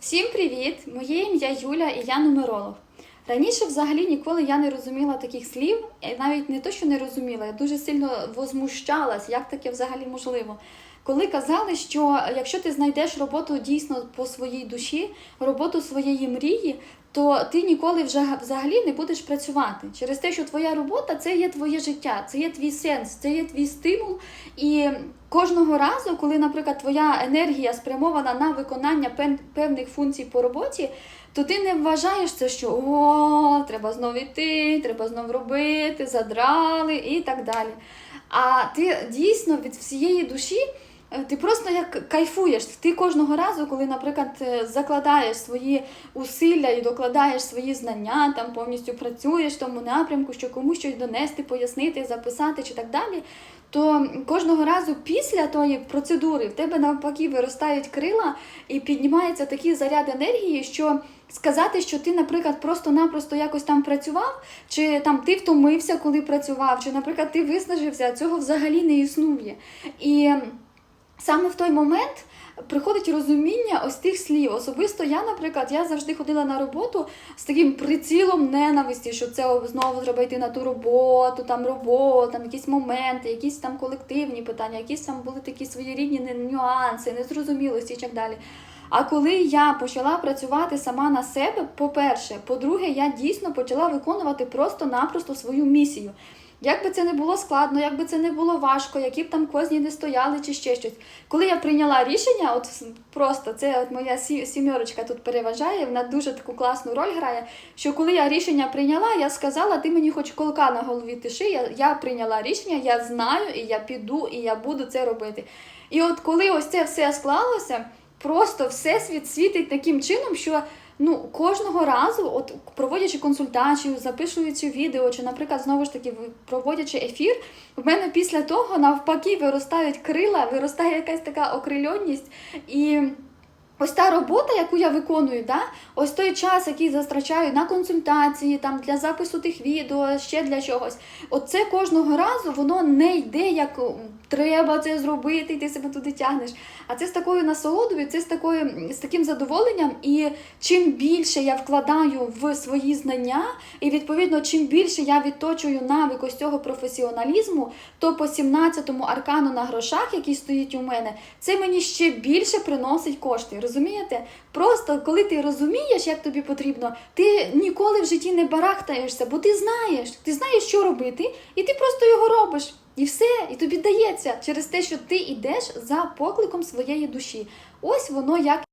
Всім привіт! Моє ім'я Юля і я нумеролог. Раніше взагалі ніколи я не розуміла таких слів, і навіть не то, що не розуміла, я дуже сильно возмущалась, як таке взагалі можливо. Коли казали, що якщо ти знайдеш роботу дійсно по своїй душі, роботу своєї мрії, то ти ніколи вже взагалі не будеш працювати через те, що твоя робота це є твоє життя, це є твій сенс, це є твій стимул. І кожного разу, коли, наприклад, твоя енергія спрямована на виконання певних функцій по роботі, то ти не вважаєш це, що о, треба знову йти, треба знову робити, задрали і так далі. А ти дійсно від всієї душі. Е, Ти просто як кайфуєш. Ти кожного разу, коли, наприклад, е, закладаєш свої усилля і докладаєш свої знання, там повністю працюєш в тому напрямку, що комусь щось донести, пояснити, записати чи так далі. То кожного разу після тої процедури в тебе навпаки виростають крила і піднімається такий заряд енергії, що сказати, що ти, наприклад, просто-напросто якось там працював, чи там ти втомився, коли працював, чи, наприклад, ти виснажився, цього взагалі не існує. І саме в той момент приходить розуміння ось тих слів. Особисто я, наприклад, я завжди ходила на роботу з таким прицілом ненависті, що це знову треба йти на ту роботу, там робота, там якісь моменти, якісь там колективні питання, якісь там були такі своєрідні нюанси, незрозумілості і так далі. А коли я почала працювати сама на себе, по-перше, по-друге, я дійсно почала виконувати просто-напросто свою місію. Як би це не було складно, як би це не було важко, які б там козні не стояли чи ще щось. Коли я прийняла рішення, от просто це от моя сі- сімерочка тут переважає, вона дуже таку класну роль грає. Що коли я рішення прийняла, я сказала, ти мені хоч колка на голові тиши, я, я прийняла рішення, я знаю, і я піду, і я буду це робити. І от коли ось це все склалося, просто всесвіт світить таким чином, що ну кожного разу, от проводячи консультацію, записуючи відео, чи, наприклад, знову ж таки проводячи ефір, в мене після того навпаки виростають крила, виростає якась така окрильонність і. Ось та робота, яку я виконую, да? ось той час, який застрачаю на консультації, там для запису тих відео, ще для чогось. Оце кожного разу воно не йде як треба це зробити, і ти себе туди тягнеш. А це з такою насолодою, це з такою з таким задоволенням. І чим більше я вкладаю в свої знання, і відповідно, чим більше я відточую навик ось цього професіоналізму, то по 17-му аркану на грошах, який стоїть у мене, це мені ще більше приносить кошти. Розумієте? Просто коли ти розумієш, як тобі потрібно, ти ніколи в житті не барахтаєшся, бо ти знаєш, ти знаєш, що робити, і ти просто його робиш. І все, і тобі дається через те, що ти йдеш за покликом своєї душі. Ось воно як